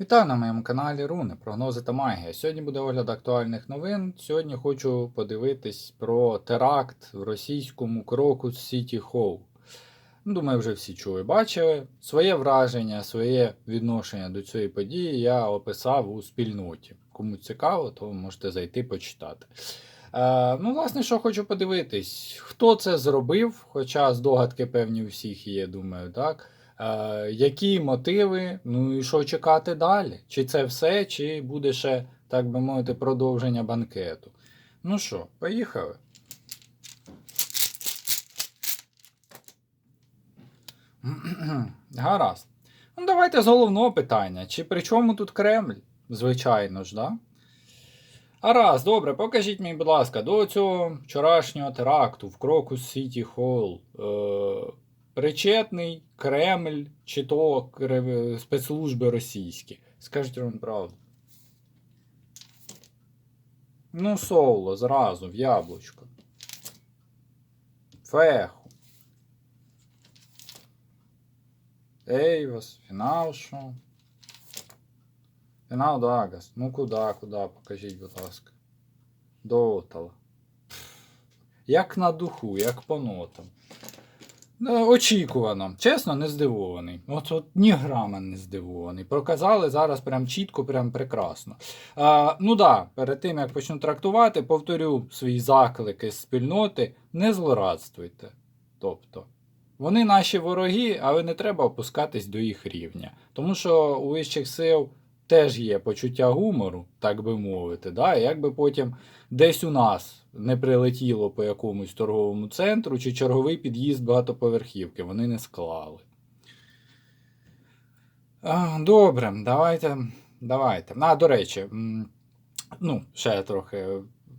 Вітаю на моєму каналі Руни, прогнози та магія. Сьогодні буде огляд актуальних новин. Сьогодні хочу подивитись про теракт в російському Крокус Сіті Хоу. Ну, Думаю, вже всі чули, бачили. Своє враження, своє відношення до цієї події я описав у спільноті. Кому цікаво, то можете зайти почитати. Е, ну, власне, що хочу подивитись, хто це зробив, хоча здогадки певні у всіх є, думаю, так. Е, які мотиви, ну і що чекати далі? Чи це все, чи буде ще, так би мовити, продовження банкету? Ну що, поїхали. Гаразд. Ну, давайте з головного питання. Чи при чому тут Кремль? Звичайно ж, да? Гаразд, добре, покажіть мені, будь ласка, до цього вчорашнього теракту в Крокус Сіті Холл. Е- причетний Кремль чи то спецслужби російські. Скажіть вам правду. Ну, соло, зразу, в яблучко. Феху. Ейвас, фінал що? Фінал Дагас. Ну куди, куди, покажіть, будь ласка. Дотала. Як на духу, як по нотам. Ну, Очікувано. Чесно, не здивований. От, от ні грама не здивований. Проказали зараз прям чітко, прям прекрасно. А, ну да, перед тим як почну трактувати, повторю свої заклики з спільноти: не злорадствуйте. Тобто, вони наші вороги, але не треба опускатись до їх рівня. Тому що у вищих сил теж є почуття гумору, так би мовити. Да? І якби потім десь у нас не прилетіло по якомусь торговому центру чи черговий під'їзд багатоповерхівки, вони не склали. Добре, давайте. давайте. А, до речі, ну, ще трохи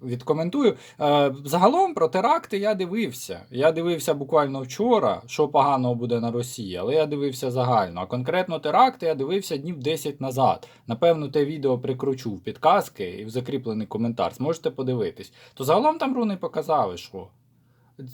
відкоментую. Е, Загалом про теракти я дивився. Я дивився буквально вчора, що поганого буде на Росії, але я дивився загально. А конкретно теракти я дивився днів 10 назад. Напевно, те відео прикручу в підказки і в закріплений коментар. Зможете подивитись. То загалом там руни показали, що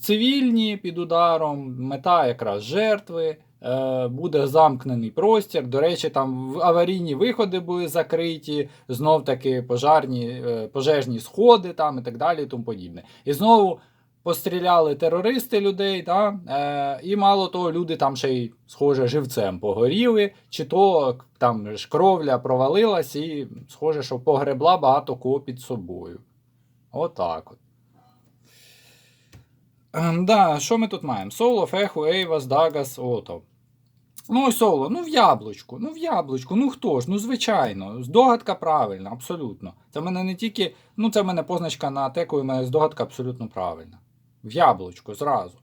цивільні під ударом, мета якраз жертви. Е, Буде замкнений простір. До речі, там аварійні виходи були закриті, знов таки пожарні, е, пожежні сходи там і так далі, і тому подібне. І знову постріляли терористи людей, та, е, і мало того, люди там ще й, схоже, живцем погоріли, чи то там ж кровля провалилась, і схоже, що погребла багато кого під собою. Отак от. Ем, да, що ми тут маємо? Соло, Феху, Ейвас, Дагас, Ото. Ну, ось соло, ну в яблучку, ну в яблучку, ну хто ж, ну звичайно, здогадка правильна, абсолютно. Це в мене не тільки, ну це в мене позначка на теку, і в мене здогадка абсолютно правильна. В яблучку, зразу.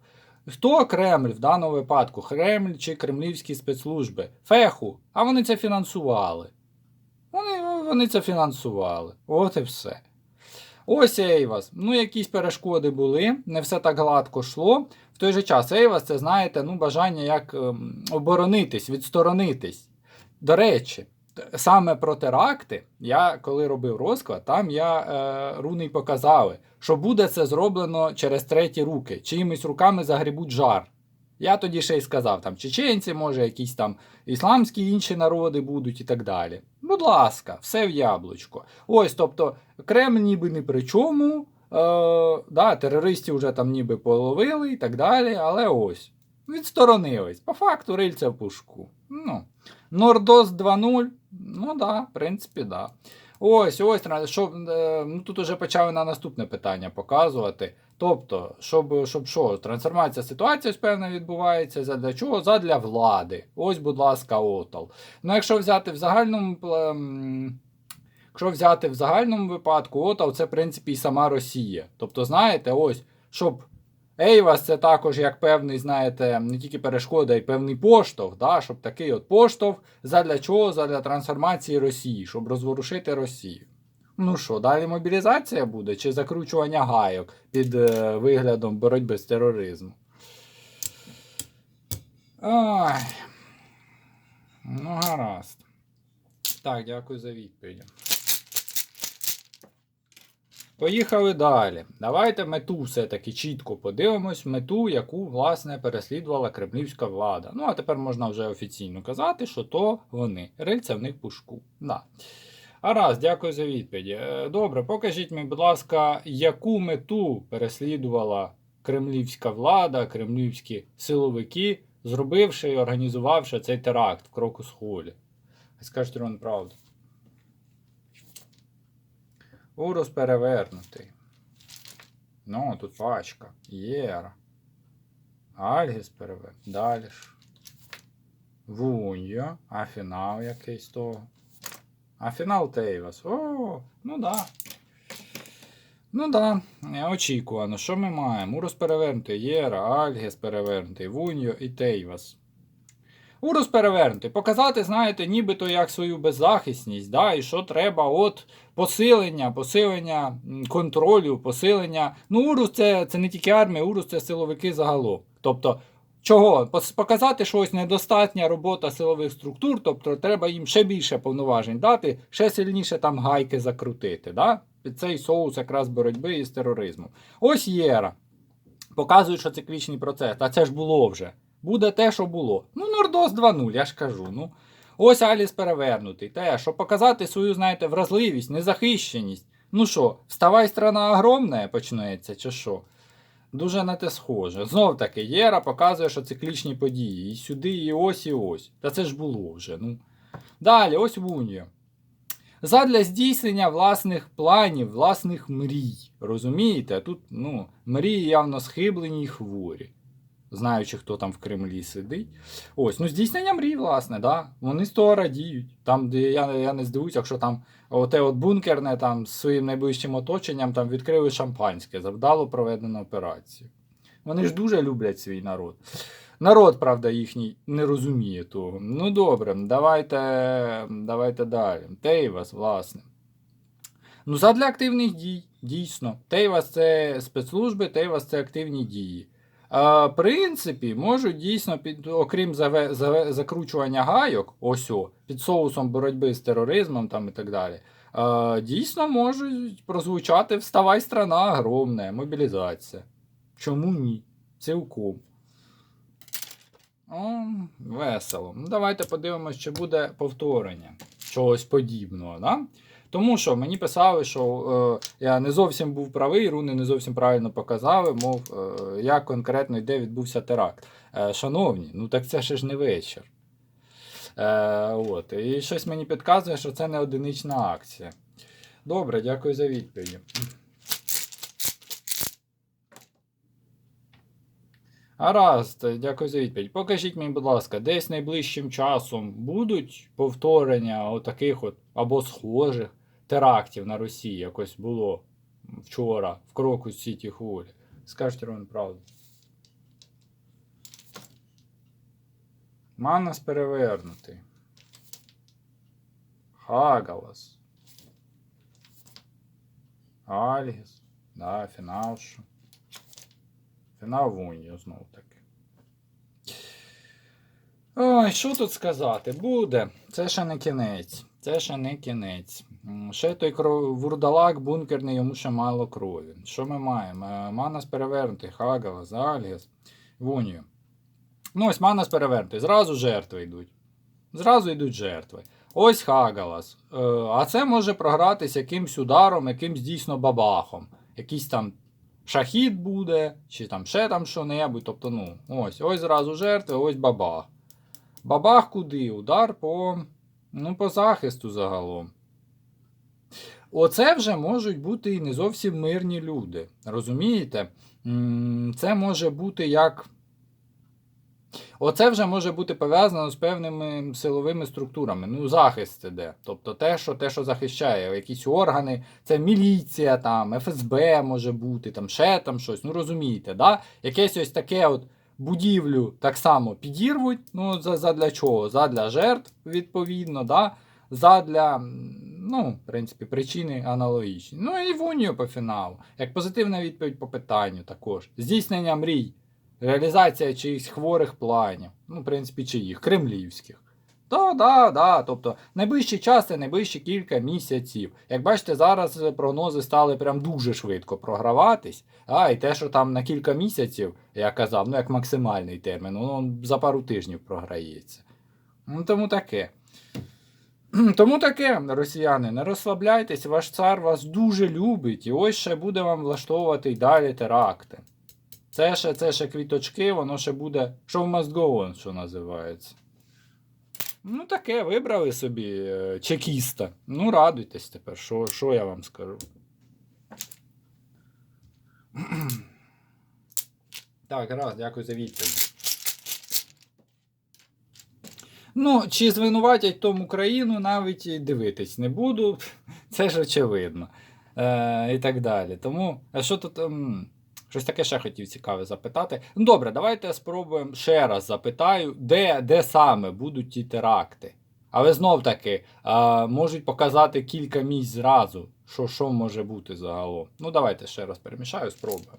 Хто Кремль в даному випадку? Кремль чи кремлівські спецслужби? Феху, а вони це фінансували. Вони, вони це фінансували. От і все. Ось Ейвас. Ну, якісь перешкоди були, не все так гладко йшло. В той же час Ейвас це, знаєте, ну, бажання як ем, оборонитись, відсторонитись. До речі, саме про теракти, я коли робив розклад, там я е, руни показали, що буде це зроблено через треті руки, чиїмись руками загрібуть жар. Я тоді ще й сказав, там чеченці, може, якісь там ісламські інші народи будуть і так далі. Будь ласка, все в яблучко. Ось, тобто, Кремль ніби не при чому, е, да, терористів вже там ніби половили і так далі, але ось. Відсторонились. По факту рильця в пушку. Ну, Нордос 2.0, ну да, в принципі, да. Ось, ось, що, е, ну, тут уже почали на наступне питання показувати. Тобто, щоб, щоб що, трансформація ситуації ось певна відбувається, задля чого? Задля влади. Ось, будь ласка, отал. Ну, якщо взяти в загальному Якщо взяти в загальному випадку, отал це, в принципі, і сама Росія. Тобто, знаєте, ось, щоб Ейвас це також як певний, знаєте, не тільки перешкода, а й певний поштовх, да? щоб такий от поштовх задля чого? Задля трансформації Росії, щоб розворушити Росію. Ну що, далі мобілізація буде чи закручування гайок під е, виглядом боротьби з тероризмом? Ай. Ну, гаразд. Так, дякую за відповідь. Поїхали далі. Давайте мету все-таки чітко подивимось, мету, яку, власне, переслідувала кремлівська влада. Ну, а тепер можна вже офіційно казати, що то вони. Рильця в них пушку. Да. Гаразд, дякую за відповідь. Е, Добре, покажіть мені, будь ласка, яку мету переслідувала кремлівська влада, кремлівські силовики, зробивши і організувавши цей теракт в Крокус Холі. Скажіть вам правду. Урус перевернутий. Ну, тут пачка. Єра. Альгіс перевернутий. Далі. Вуньо. А фінал якийсь того. А фінал Тейвас. О, ну да. Ну да, е, очікувано. Що ми маємо? Урус перевернутий, Єра, Альгіс перевернутий, Вуньо і Тейвас. Урус перевернутий. Показати, знаєте, нібито як свою беззахисність, да, і що треба от посилення, посилення контролю, посилення. Ну, Урус це, це не тільки армія, Урус це силовики загалом. Тобто, чого? Показати, що ось недостатня робота силових структур, тобто треба їм ще більше повноважень дати, ще сильніше там гайки закрутити. Да? Під цей соус якраз боротьби із тероризмом. Ось Єра. Показують, що циклічний процес, а це ж було вже. Буде те, що було. Ну, Нордос 2.0, я ж кажу. Ну. Ось Аліс перевернутий. Те, щоб показати свою, знаєте, вразливість, незахищеність. Ну що, вставай, страна огромна, почнеться, чи що? Дуже на те схоже. Знов таки, Єра показує, що циклічні події. І сюди, і ось, і ось. Та це ж було вже. ну. Далі, ось Вуньо. Задля здійснення власних планів, власних мрій. Розумієте? Тут ну, мрії явно схиблені і хворі. Знаючи, хто там в Кремлі сидить. Ось, ну здійснення мрій, власне, да. Вони з того радіють. Там, де я, я не здивуюсь, якщо там оте от бункерне там з своїм найближчим оточенням там відкрили шампанське за вдало проведену операцію. Вони ж дуже люблять свій народ. Народ, правда, їхній не розуміє того. Ну добре, давайте, давайте далі. Тейвас, власне. Ну, задля активних дій, дійсно. Тейвас це спецслужби, Тейвас це активні дії. Принципі, можуть дійсно, під, окрім заве, заве, закручування гайок, ось о, під соусом боротьби з тероризмом там і так далі. Дійсно можуть прозвучати Вставай, страна огромна, мобілізація. Чому ні? Цілком. О, весело. Ну, давайте подивимось, чи буде повторення чогось подібного. Да? Тому що мені писали, що е, я не зовсім був правий, руни не зовсім правильно показали, мов, е, як конкретно де відбувся теракт. Е, шановні, ну так це ще ж не вечір. Е, от, і щось мені підказує, що це не одинична акція. Добре, дякую за відповіді. Гаразд, дякую за відповідь. Покажіть мені, будь ласка, десь найближчим часом будуть повторення отаких от або схожих терактів на Росії, якось було вчора в кроку Сіті Хулі. Скажіть Роман правду. Манас перевернутий. Хагалас. Альгіс. Да, фіналшу. Фінал Вуньо знов таки. Ой, що тут сказати? Буде. Це ще не кінець. Це ще не кінець. Ще той кров... вурдалак бункерний, йому ще мало крові. Що ми маємо? Е, Манас перевернутий, Хагала, Альгіс, Вуньо. Ну, ось Манас перевернутий. Зразу жертви йдуть. Зразу йдуть жертви. Ось Хагалас. Е, а це може програтись якимсь ударом, якимсь дійсно бабахом. Якийсь там шахід буде, чи там ще там що-небудь. Тобто, ну, ось, ось зразу жертви, ось бабах. Бабах куди? Удар по, ну, по захисту загалом. Оце вже можуть бути і не зовсім мирні люди. Розумієте? Це може бути як. Оце вже може бути пов'язано з певними силовими структурами. Ну, захист іде. Тобто те, що те, що захищає, якісь органи, це міліція, там, ФСБ може бути, там ще там щось. Ну розумієте, да? якесь ось таке от будівлю так само підірвуть. Ну, задля чого? Задля жертв, відповідно, да? Задля, ну, в принципі, причини аналогічні. Ну і вунію по фіналу. Як позитивна відповідь по питанню також. Здійснення мрій. Реалізація чиїхсь хворих планів. Ну, в принципі, чиїх, кремлівських. Так, да, да. Тобто найближчий час це найближчі кілька місяців. Як бачите, зараз прогнози стали прям дуже швидко програватись. А, і те, що там на кілька місяців, я казав, ну як максимальний термін, воно за пару тижнів програється. Ну, тому таке. Тому таке, росіяни, не розслабляйтесь, ваш цар вас дуже любить, і ось ще буде вам влаштовувати й далі теракти. Це ще, це ще квіточки, воно ще буде. Show must go on, що називається. Ну, таке, вибрали собі е, чекіста. Ну, радуйтесь тепер, що, що я вам скажу. Так, раз, дякую за відповідь. Ну, чи звинуватять тому країну, навіть дивитись не буду. Це ж очевидно. Е, і так далі. Тому, а що тут. ем, Щось таке ще хотів цікаве запитати. Ну добре, давайте спробуємо ще раз запитаю, де, де саме будуть ті теракти. Але знов таки е, можуть показати кілька місць зразу, що, що може бути загалом. Ну, давайте ще раз перемішаю, спробуємо.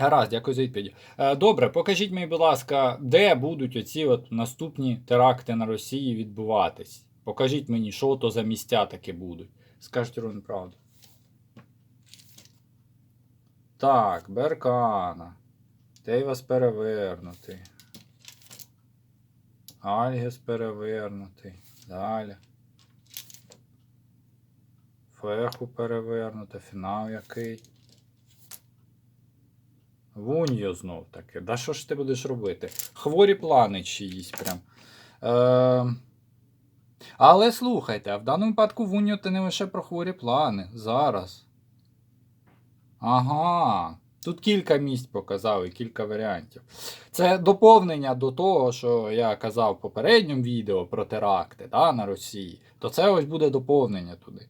Гаразд, дякую за відповідь. Е, Добре, покажіть мені, будь ласка, де будуть оці от наступні теракти на Росії відбуватись. Покажіть мені, що то за місця таке будуть. Скажіть ровно правду. Так, Беркана. Тейвас перевернутий. Альгес перевернутий. Далі. Феху перевернута. Фінал який. Вуньо знов таки. Да що ж ти будеш робити? Хворі плани чиїсь прям. Е... Але слухайте, а в даному випадку Вуньо це не лише про хворі плани. Зараз. Ага. Тут кілька місць показали, кілька варіантів. Це доповнення до того, що я казав в попередньому відео про теракти да, на Росії. То це ось буде доповнення туди.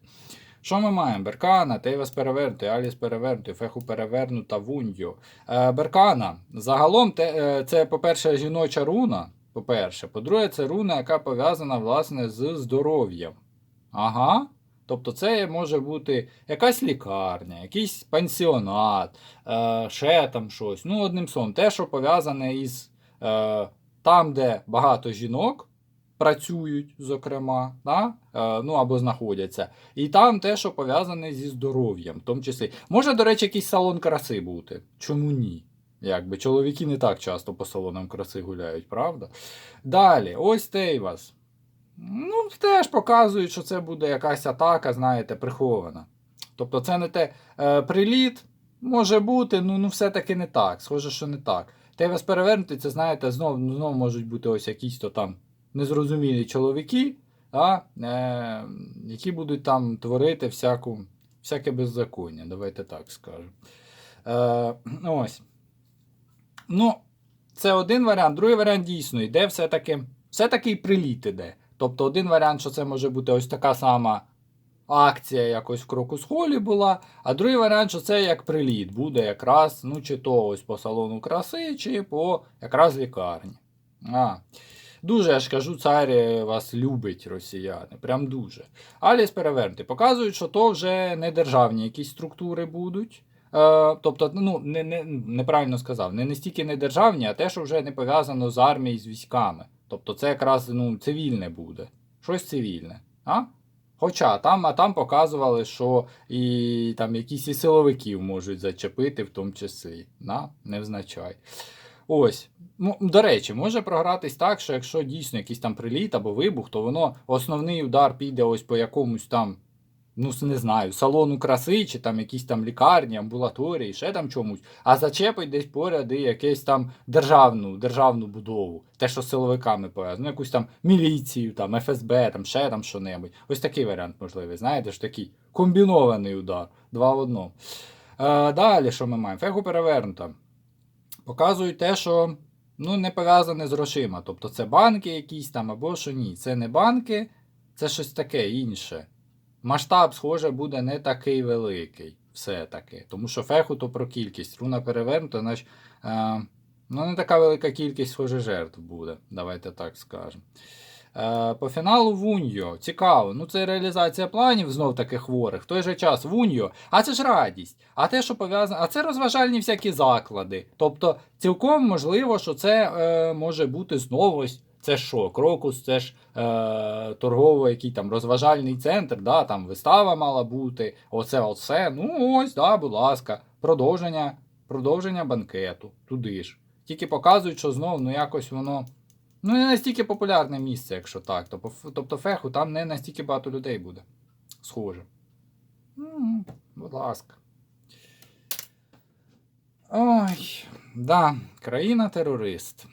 Що ми маємо? Беркана, Тейвас перевернутий, Аліс перевернутий, Феху перевернута, Вуньо. Е, Беркана. Загалом е, це, по-перше, жіноча руна. По-перше. По-друге, це руна, яка пов'язана власне з здоров'ям. Ага. Тобто це може бути якась лікарня, якийсь пансіонат, е, ще там щось. Ну, одним словом, те, що пов'язане із там, де багато жінок працюють, зокрема, да? е, ну або знаходяться. І там те, що пов'язане зі здоров'ям, в тому числі. Може, до речі, якийсь салон краси бути. Чому ні? Якби чоловіки не так часто по салонам краси гуляють, правда? Далі, ось Тейвас. Ну, теж показують, що це буде якась атака, знаєте, прихована. Тобто, це не те е, приліт, може бути, ну, ну все-таки не так. Схоже, що не так. Тейвас перевернутий, це, знаєте, знов, знов можуть бути ось якісь то там незрозумілі чоловіки, а, е, які будуть там творити всяку, всяке беззаконня. Давайте так скажемо. Е, ось. Ну, це один варіант. Другий варіант дійсно йде все-таки. Все-таки і приліт іде. Тобто один варіант, що це може бути ось така сама акція якось в Крокус Холі була, а другий варіант, що це як приліт буде якраз, ну, чи то ось по салону краси, чи по якраз лікарні. А. Дуже, я ж кажу, цар е, вас любить, росіяни. Прям дуже. Аліс перевернути. Показують, що то вже не державні якісь структури будуть. Е, тобто, ну, не, не, неправильно сказав, не настільки не державні, а те, що вже не пов'язано з армією, з військами. Тобто це якраз ну, цивільне буде. Щось цивільне. А? Хоча там, а там показували, що і там якісь і силовиків можуть зачепити, в тому числі. На? Не взначай. Ось. До речі, може програтись так, що якщо дійсно якийсь там приліт або вибух, то воно основний удар піде ось по якомусь там, ну не знаю, салону краси, чи там якісь там лікарні, амбулаторії, ще там чомусь, а зачепить десь поряд і якесь там державну, державну будову, те, що з силовиками пов'язано, ну, якусь там міліцію, там ФСБ, там ще там що-небудь. Ось такий варіант можливий. Знаєте, ж такий комбінований удар, два в одному. Е, далі, що ми маємо? Фегу перевернута. Показують те, що ну, не пов'язане з грошима. Тобто це банки якісь там або що ні. Це не банки, це щось таке інше. Масштаб, схоже, буде не такий великий. Все-таки. Тому що феху то про кількість. Руна перевернута, значить, е, ну не така велика кількість, схоже, жертв буде. Давайте так скажемо. Е, по фіналу в Уньо. Цікаво. Ну, це реалізація планів знов таки хворих. В той же час в Уньо. А це ж радість. А те, що пов'язано, а це розважальні всякі заклади. Тобто, цілком можливо, що це е, може бути знову. Це що? Крокус, це ж е, торговий який там розважальний центр, да, там вистава мала бути. Оце, оце. Ну ось, да, будь ласка. Продовження, продовження банкету. Туди ж. Тільки показують, що знов, ну якось воно. Ну, не настільки популярне місце, якщо так. Тобто, тобто феху там не настільки багато людей буде. Схоже. М, Будь ласка. Ой, да, країна-терорист.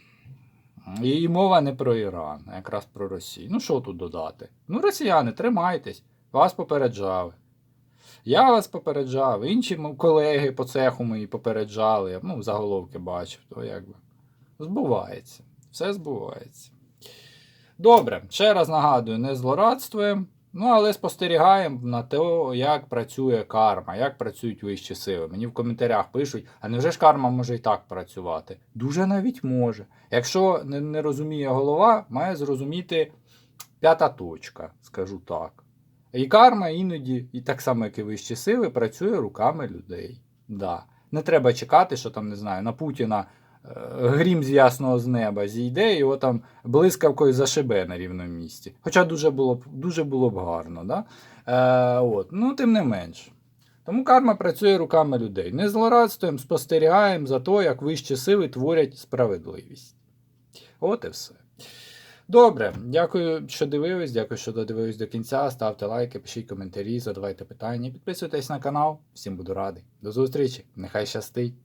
І мова не про Іран, а якраз про Росію. Ну, що тут додати? Ну, росіяни, тримайтесь, вас попереджали. Я вас попереджав, інші колеги по цеху мої попереджали, ну, заголовки бачив, то якби. Збувається. Все збувається. Добре, ще раз нагадую, не злорадствуємо, ну але спостерігаємо на те, як працює карма, як працюють вищі сили. Мені в коментарях пишуть, а невже ж карма може і так працювати? Дуже навіть може. Якщо не, не розуміє голова, має зрозуміти п'ята точка, скажу так. І карма іноді, і так само, як і вищі сили, працює руками людей. Да. Не треба чекати, що там, не знаю, на Путіна грім з ясного з неба зійде, і його там блискавкою зашибе на рівному місці. Хоча дуже було б, дуже було б гарно. Да? Е, от. Ну, тим не менш. Тому карма працює руками людей. Не злорадствуємо, спостерігаємо за то, як вищі сили творять справедливість. От і все. Добре, дякую, що дивились, дякую, що додивились до кінця. Ставте лайки, пишіть коментарі, задавайте питання, підписуйтесь на канал. Всім буду радий. До зустрічі, нехай щастить.